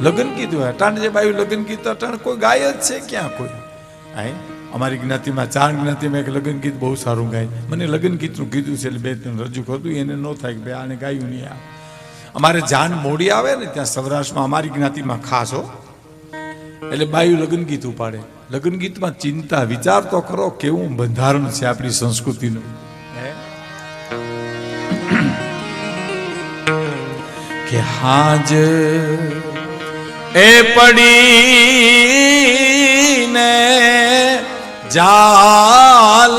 લગ્ન કીધું અટાણ જે બાયું લગ્ન કીધું અટાણ કોઈ ગાય જ છે ક્યાં કોઈ? હાય અમારી જ્ઞાતિમાં ચાર જ્ઞાતિમાં એક લગ્ન ગીત બહુ સારું ગાય. મને લગ્ન ગીતનું કીધું છે એટલે બે ત્રણ રજૂ કરતું એને ન થાય કે ભાઈ આને ગાયું નહીં આ. અમારે જાન મોડી આવે ને ત્યાં સૌરાષ્ટ્રમાં અમારી જ્ઞાતિમાં ખાસ હો. એટલે બાયું લગ્ન ગીત ઉપાડે. લગ્ન ગીતમાં ચિંતા, વિચાર તો કરો કેવું બંધારણ છે આપણી સંસ્કૃતિનું? કે હાજ એ પડીને જાલ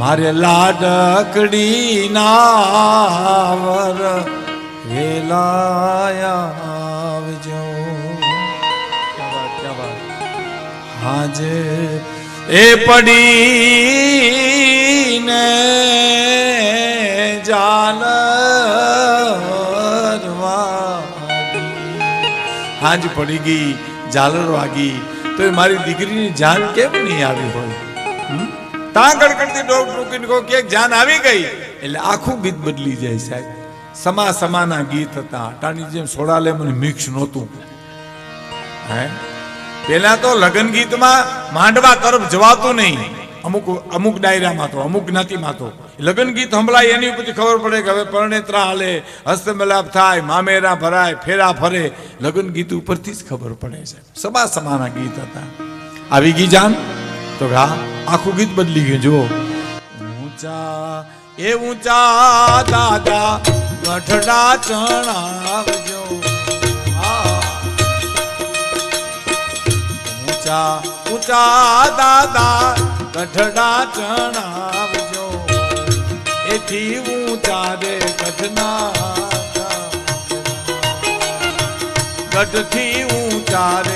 મારે લાડકડી નાવર વેલાયા આવજો. હાજે એ પડીને જાલ હાજ પડી ગઈ ઝાલર વાગી તો એ મારી દીકરીની જાન કેમ નહીં આવી હોય? ત્યાં ગડગડતી ડોક ડોકીને કહો કે જાન આવી ગઈ. એટલે આખું ગીત બદલી જાય સાહેબ. સમા સમાના ગીત હતા. અટાણી જેમ સોડા લે મને મિક્સ નહોતું. હે? પેલા તો લગ્ન ગીતમાં માંડવા તરફ જવાતું નહીં. અમુક અમુક ડાયરામાં તો અમુક જ્ઞાતિમાં તો લગ્ન ગીત સંભળાય, એની ઉપરથી ખબર પડે કે હવે પરણેત્રા હાલે, હસ્તમેલાપ થાય, મામેરા ભરાય, ફેરા ફરે. લગ્ન ગીત ઉપરથી જ ખબર પડે છે. સમા સમાના ગીત હતા. આવી ગઈ જાન? તો હા, આખું ગીત બદલી ગયું, જુઓ. ઊંચા, એ ઊંચા દાદા ગઠડા ચણાવજો. ઊંચા ઊંચા દાદા ગઢડા ચણાવજો એથી હું તારે ગઢના ગઢથી હું રે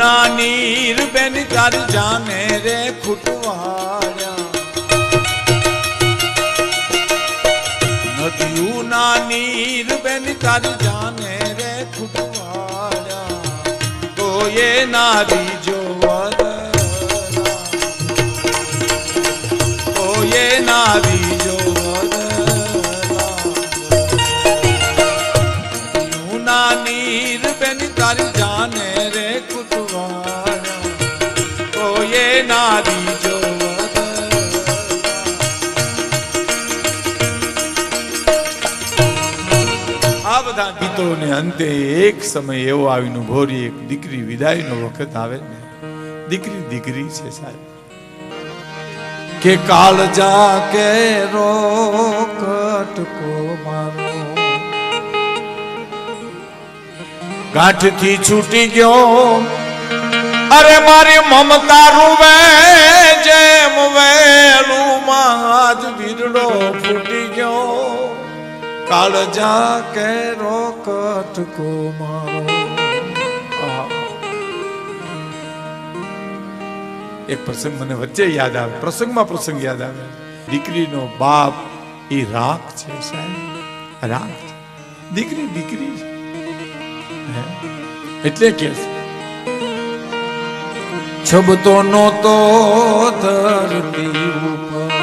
નદીઓના નીર બેન તાર જાને રે ખૂટવાડ્યા નદીઓના નીર બેન તાર જાને રે ખૂટવાડ્યા તો એ નારી જોવર તો એ નારી ગીતોને અંતે એક સમય એવો આવીને ભોરી એક દીકરી વિદાયનો વખત આવે ને. દીકરી દીકરી છે સાહેબ. કે કાલ જા કે રોકટકો મારો ગાંઠથી છૂટી ગયો. અરે મારી મમતા રૂવે જેમ વેલું માજ વીરડો ફૂટી ગયો. કાળજા કે રોકટ કો મારો આહા. એક પ્રસંગ મને વચ્ચે યાદ આવે પ્રસંગમાં પ્રસંગ યાદ આવે દીકરીનો બાપ એ રાખ છે સાહેબ રાખ છે. દીકરી દીકરી છે હે? એટલે કે છે, છબતો નહોતો ધરતી ઉપર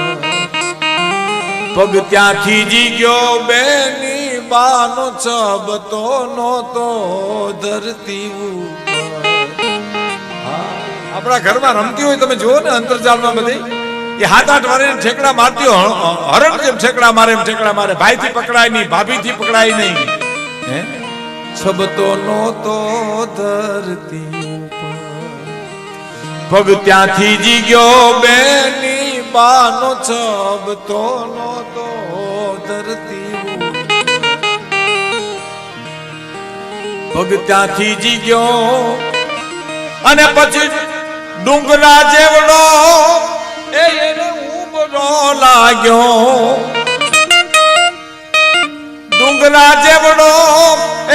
પગ ત્યાંથી જી ગયો બેની બાનો છબતો નહોતો ધરતી આપણા ઘરમાં રમતી હોય તમે જુઓ ને અંતરજાળમાં બધી. એ હાથ આઠ વારે ઠેકડા મારતી હરણ જેમ ઠેકડા મારે એમ ઠેકડા મારે, ભાઈથી પકડાય નહીં, ભાભીથી પકડાય નહીં. હે? છબતો નહોતો ધરતી પગ ત્યાંથી જી ગયો બેની બાનો છબતો નહોતો ધરતી. ભગ ત્યાંથી જી ગયો અને પછી ડુંગરા જેવડો એને ઉમરો લાગ્યો. ડુંગરા જેવડો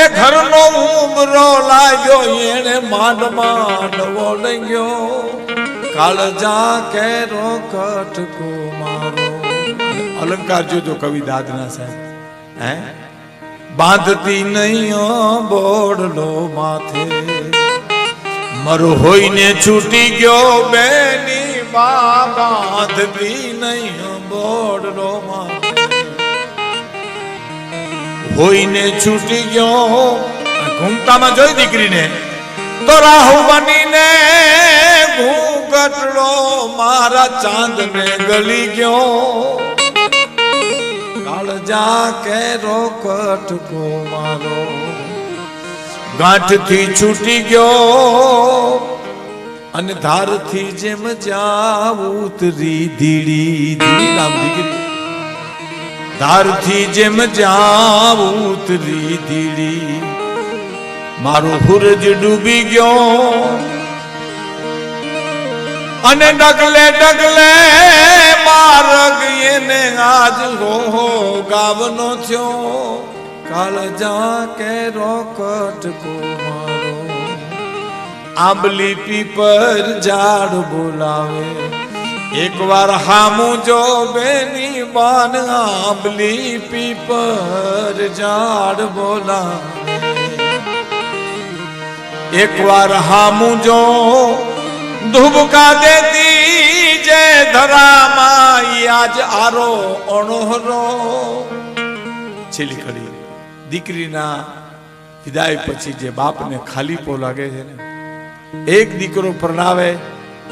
એ ઘરનો ઉમરો લાગ્યો એને માંડ લઈ વળગ્યો. કાળજા કેરો કટકો મારો. અલંકાર જોજો કવિ દાદના સાહેબ. હે? બાંધતી નહીં બોડલો માથે. મરો હોઈને છૂટી ગયો બેની બા, બાંધતી નહીં બોડલો માથે. હોઈને છૂટી ગયો ઘૂમતામાં જોઈ દીકરીને. તો રાહુ બનીને ઘૂંઘટડો મારા ચાંદને ગલી ગયો. કાળજા કેરો કટકો મારો. ગાંઠથી છૂટી ગયો અને ધારથી જેમ જાવ ઉતરી ધીડી ધીડી રામ દીકરી ધારથી જેમ જાવ ઉતરી ધીડી, મારો હુરજ ડૂબી ગયો. અને ડગલે ડગલે માર્ગ એને આજ રોહો ગાવનો થયો. કાલ જા કે રોકટ કો મારો આંબલી પીપર ઝાડ બોલાવે. એકવાર હામું જો બેની બાન આંબલી પીપર ઝાડ બોલાવે. એકવાર હામું જો ધુબકા દેતી જય ધરામાં ઈ આજ આરો અણોહરો. છેલ્લી દીકરીના વિદાય પછી જે બાપને ખાલીપો લાગે છે ને, એક દીકરો પરણાવે,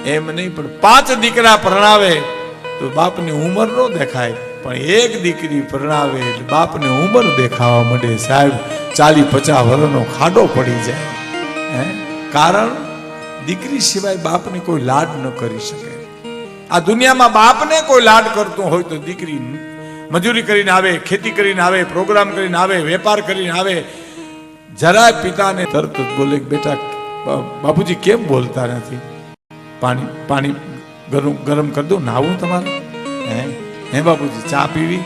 એમ નહીં, પણ પાંચ દીકરા પરણાવે, તો બાપની ઉંમર નો દેખાય. પણ એક દીકરી પરણાવે એટલે બાપને ઉંમર દેખાવા માંડે સાહેબ, ચાલી પચાસ વર્ષનો ખાડો પડી જાય. હે? કારણ દીકરી સિવાય બાપને કોઈ લાડ ન કરી શકે. આ દુનિયામાં બાપને કોઈ લાડ કરતું હોય તો દીકરી મજૂરી કરીને આવે, ખેતી કરીને આવે, પ્રોગ્રામ કરીને આવે, વેપાર કરીને આવે. જરાય પિતાને તરત જ બોલે બેટા બાપુજી કેમ બોલતા નથી? પાણી પાણી ગરમ ગરમ કરી દઉં નાવું તમારે? હે? હે બાપુજી, ચા પીવી?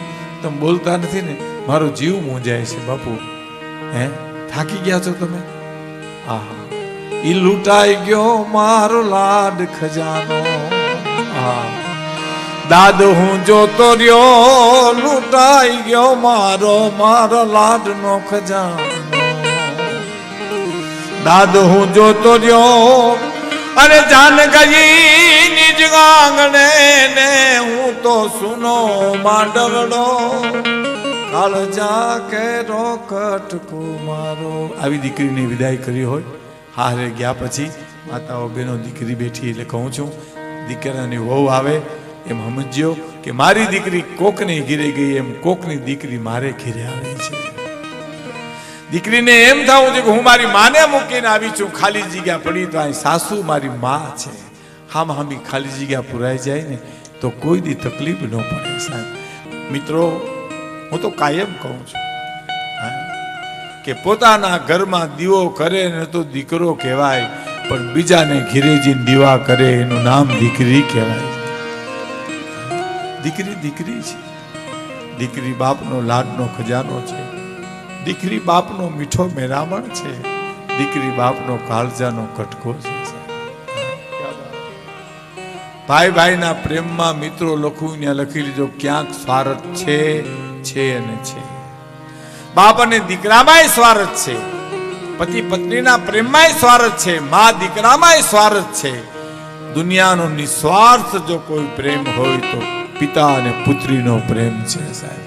તમે બોલતા નથી ને? મારો જીવ મૂંઝાય છે બાપુ. હે? થાકી ગયા છો તમે? આહા. ઈ લૂંટાઈ ગયો મારો લાડ ખજાનો. દાદ હું જોતો રહ્યો, લૂંટાઈ ગયો મારો મારો લાડનો ખજાનો. દાદ હું જોતો રહ્યો, અને જાન ગઈ નિજ આંગણે ને હું તો સુનો માંડવડો કાળજા કે રોકટ મારો આવી દીકરીની વિદાય કરી હોય? હારે ગયા પછી માતાઓ બહેનો દીકરી બેઠી એટલે કહું છું, દીકરાની વહુ આવે, એમ સમજ્યો કે મારી દીકરી કોકની ઘીરે ગઈ, એમ કોકની દીકરી મારે ઘીરે આવે છે. દીકરીને એમ થવું છે કે હું મારી માને મૂકીને આવી છું, ખાલી જગ્યા પડી તો અહીં સાસુ મારી માં છે. હામ હામી ખાલી જગ્યા પુરાઈ જાય ને તો કોઈ દી તકલીફ ન પડે સાહેબ. મિત્રો, હું તો કાયમ કહું છું કે પોતાના ઘરમાં દીવો કરે ને તો દીકરો કહેવાય, પણ બીજાને ઘીરે દીવા કરે, એનું નામ દીકરી કહેવાય. દીકરી દીકરી છે. દીકરી બાપનો લાડનો ખજાનો છે. દીકરી બાપનો મીઠો મેરામણ છે. દીકરી બાપનો કાળજાનો કટકો છે ભાઈ ભાઈના પ્રેમમાં મિત્રો લખું ત્યાં લખી લીધો, ક્યાંક સ્વાર્થ છે છે અને છે. બાપ અને દીકરામાંય સ્વાર્થ છે. પતિ પત્નીના પ્રેમમાંય સ્વાર્થ છે, મા દીકરામાંય સ્વાર્થ છે. દુનિયાનો નિસ્વાર્થ જો કોઈ પ્રેમ હોય તો પિતા અને પુત્રીનો પ્રેમ છે સાહેબ.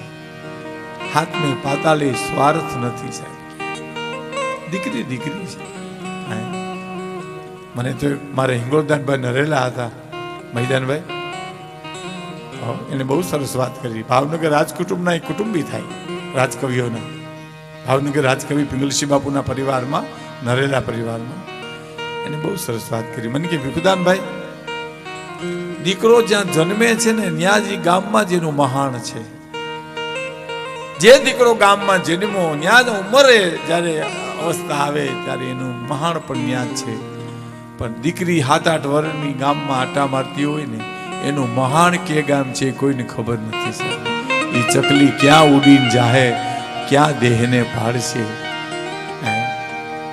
હાથને પાતાલી સ્વાર્થ નથી સાહેબ. દીકરી દીકરી છે. મને તો મારે હિંગોળદાનભાઈ નરેલા હતા મહિદાનભાઈ એને બહુ સરસ વાત કરી. ભાવનગર રાજકુટુંબના એક કુટુંબી થાય, રાજકવિઓના. ભાવનગર રાજકવિ પિંગલસિંહ બાપુના પરિવારમાં, નરેલા પરિવારમાં. એને બહુ સરસ વાત કરી. મને કે ભીખુદાનભાઈ દીકરો જ્યાં જન્મે છે ને, ત્યાં જ ગામમાં જેનું મહાન છે. જે દીકરો ગામમાં જન્મો ત્યાં જ ઉંમરે જ્યારે અવસ્થા આવે, ત્યારે એનું મહાણ પણ ન્યાજ છે. પણ દીકરી સાત આઠ વર્ષની ગામમાં આટા મારતી હોય ને, એનું મહાણ કે ગામ છે કોઈને ખબર નથી એ ચકલી ક્યાં ઉડીને જાહે? ક્યાં દેહને ભાળશે?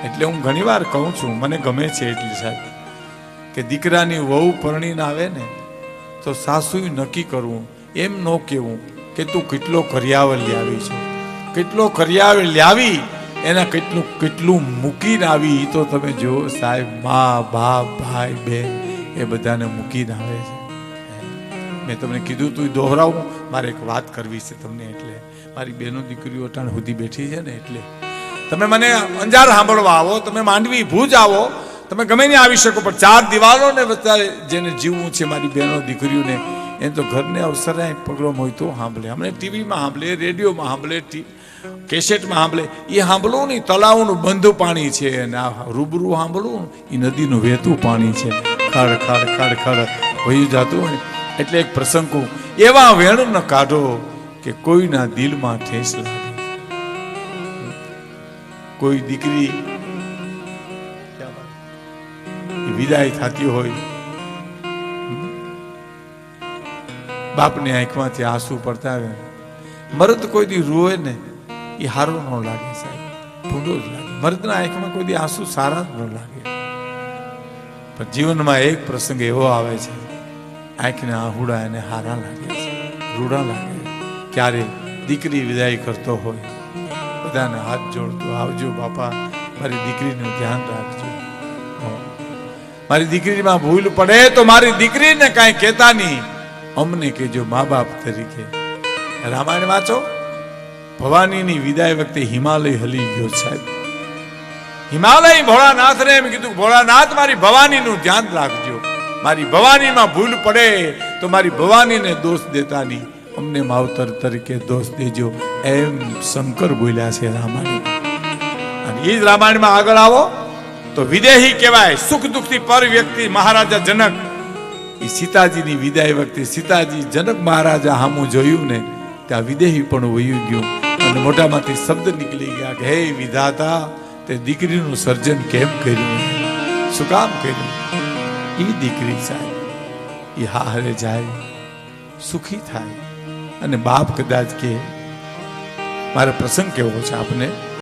એટલે હું ઘણીવાર કહું છું, મને ગમે છે એટલી સાહેબ, કે દીકરાની વહુ પરણીને આવે ને, તો સાસુએ નક્કી કરવું, એમ ન કહેવું કે તું કેટલો કરિયાવર લાવી છે. કેટલો કરિયાવ લાવી એના કેટલું કેટલું મૂકીને આવી તો તમે જુઓ સાહેબ, મા, બાપ, ભાઈ બહેન એ બધાને મૂકીને આવે છે. મેં તમને કીધું તું દોહરાવું, મારે એક વાત કરવી છે તમને એટલે. મારી બેનો દીકરીઓ અટાણ સુધી બેઠી છે ને એટલે. તમે મને અંજાર સાંભળવા આવો, તમે માંડવી ભુજ આવો, તમે ગમે નહીં આવી શકો, પણ ચાર દિવાલો ને વચ્ચે જેને જીવવું છે મારી બહેનો દીકરીઓને એ તો ઘરને અવસરે પ્રોગ્રામ હોય તો સાંભળે. અમને ટીવીમાં સાંભળે, રેડિયોમાં સાંભળે કેસેટમાં સાંભળે. એ સાંભળવું નહીં તળાવનું બંધ પાણી છે અને આ રૂબરૂ સાંભળવું એ નદીનું વહેતું પાણી છે. ખડ ખડ ખડ ખડ વહી જતું હોય. એટલે એક પ્રસંગ કહું, એવા વેણ ન કાઢો કે કોઈના દિલમાં ઠેસ લાગે. કોઈ દીકરી વિદાય થતી હોય, બાપને આંખમાંથી આંસુ પડતા આવે. મરદ કોઈ દી રોવે ને, એ સારું ન લાગે સાહેબ. ભૂંડો જ લાગે. મરદના આંખમાં કોઈ દી આંસુ સારા જ ન લાગે. પણ જીવનમાં એક પ્રસંગ એવો આવે છે. આંખના આહુડા એને હારા લાગે છે, રૂડા લાગે ક્યારે દીકરી વિદાય કરતો હોય, બધાને હાથ જોડતો, આવજો બાપા, મારી દીકરીનું ધ્યાન રાખજો. મારી દીકરીમાં ભૂલ પડે તો મારી દીકરીને કાંઈ કહેતા નહીં. અમને કહેજો મા બાપ તરીકે. રામાયણ વાંચો? ભવાનીની વિદાય વખતે હિમાલય હલી ગયો સાહેબ. હિમાલય ભોળાનાથને એમ કીધું, ભોળાનાથ, મારી ભવાનીનું ધ્યાન રાખજો. મારી ભવાનીમાં ભૂલ પડે તો મારી ભવાનીને દોષ દેતા નહીં અમને માવતર તરીકે દોષ દેજો. એમ શંકર બોલ્યા છે રામાયણ અને એ જ રામાયણમાં આગળ આવો. તો વિદેહી કહેવાય, સુખ દુઃખથી પર વ્યક્તિ મહારાજા જનક. એ સીતાજીની વિદાય વખતે સીતાજી જનક મહારાજા હામું જોયું ને, ત્યાં વિદેહી પણ વયું ગયું. અને મોઢામાંથી શબ્દ નીકળી ગયા કે, હે વિધાતા, તે દીકરીનું સર્જન કેમ કર્યું? શું કામ કર્યું? એ દીકરી જાય એ હારે જાય, સુખી થાય. અને બાપ કદાચ કે, મારે પ્રસંગ કેવો છે આપને?